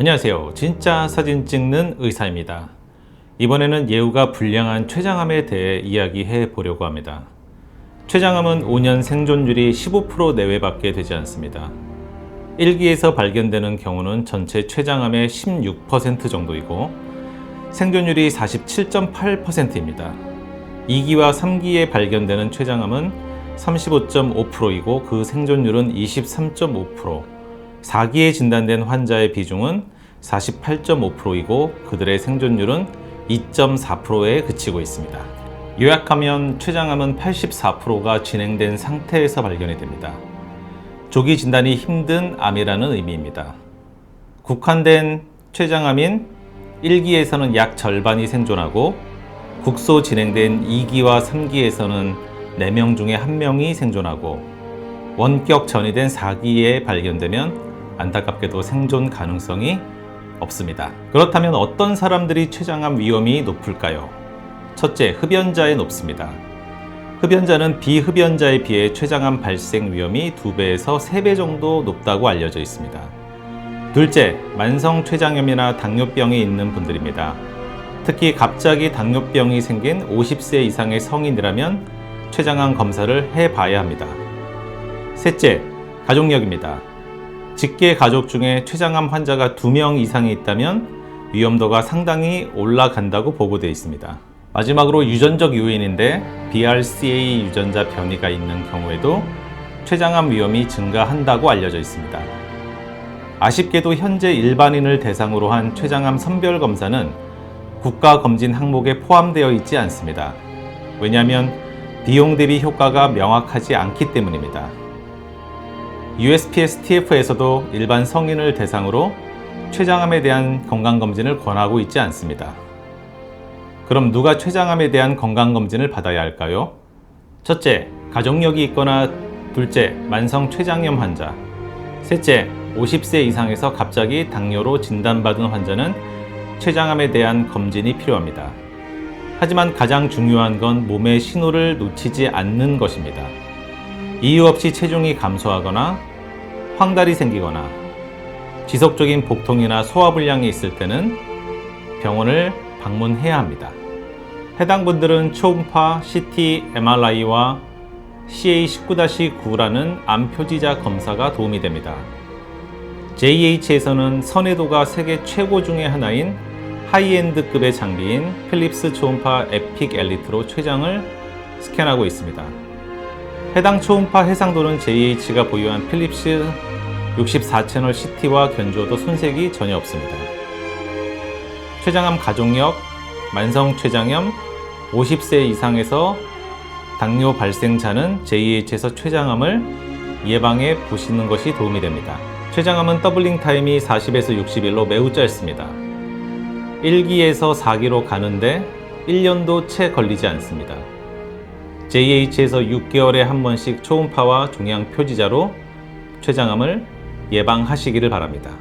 안녕하세요. 진짜 사진 찍는 의사입니다. 이번에는 예후가 불량한 췌장암에 대해 이야기해 보려고 합니다. 췌장암은 5년 생존율이 15% 내외밖에 되지 않습니다. 1기에서 발견되는 경우는 전체 췌장암의 16% 정도이고 생존율이 47.8%입니다. 2기와 3기에 발견되는 췌장암은 35.5%이고 그 생존율은 23.5%, 4기에 진단된 환자의 비중은 48.5%이고 그들의 생존율은 2.4%에 그치고 있습니다. 요약하면 췌장암은 84%가 진행된 상태에서 발견이 됩니다. 조기 진단이 힘든 암이라는 의미입니다. 국한된 췌장암인 1기에서는 약 절반이 생존하고 국소 진행된 2기와 3기에서는 4명 중에 1명이 생존하고 원격 전이된 4기에 발견되면 안타깝게도 생존 가능성이 없습니다. 그렇다면 어떤 사람들이 췌장암 위험이 높을까요? 첫째, 흡연자에 높습니다. 흡연자는 비흡연자에 비해 췌장암 발생 위험이 2배에서 3배 정도 높다고 알려져 있습니다. 둘째, 만성 췌장염이나 당뇨병이 있는 분들입니다. 특히 갑자기 당뇨병이 생긴 50세 이상의 성인이라면 췌장암 검사를 해봐야 합니다. 셋째, 가족력입니다. 직계 가족 중에 췌장암 환자가 2명 이상이 있다면 위험도가 상당히 올라간다고 보고되어 있습니다. 마지막으로 유전적 요인인데 BRCA 유전자 변이가 있는 경우에도 췌장암 위험이 증가한다고 알려져 있습니다. 아쉽게도 현재 일반인을 대상으로 한 췌장암 선별 검사는 국가 검진 항목에 포함되어 있지 않습니다. 왜냐하면 비용 대비 효과가 명확하지 않기 때문입니다. USPS-TF에서도 일반 성인을 대상으로 췌장암에 대한 건강검진을 권하고 있지 않습니다. 그럼 누가 췌장암에 대한 건강검진을 받아야 할까요? 첫째, 가족력이 있거나 둘째, 만성 췌장염 환자 셋째, 50세 이상에서 갑자기 당뇨로 진단받은 환자는 췌장암에 대한 검진이 필요합니다. 하지만 가장 중요한 건 몸의 신호를 놓치지 않는 것입니다. 이유 없이 체중이 감소하거나 황달이 생기거나 지속적인 복통이나 소화불량이 있을 때는 병원을 방문해야 합니다. 해당 분들은 초음파, CT, MRI와 CA19-9라는 암 표지자 검사가 도움이 됩니다. JH에서는 선해도가 세계 최고 중의 하나인 하이엔드급의 장비인 필립스 초음파 에픽 엘리트로 췌장을 스캔하고 있습니다. 해당 초음파 해상도는 JH가 보유한 필립스 64채널 CT와 견주어도 손색이 전혀 없습니다. 췌장암 가족력, 만성 췌장염, 50세 이상에서 당뇨 발생자는 JH에서 췌장암을 예방해 보시는 것이 도움이 됩니다. 췌장암은 더블링 타임이 40에서 60일로 매우 짧습니다. 1기에서 4기로 가는데 1년도 채 걸리지 않습니다. JH에서 6개월에 한 번씩 초음파와 종양 표지자로 췌장암을 예방하시기를 바랍니다.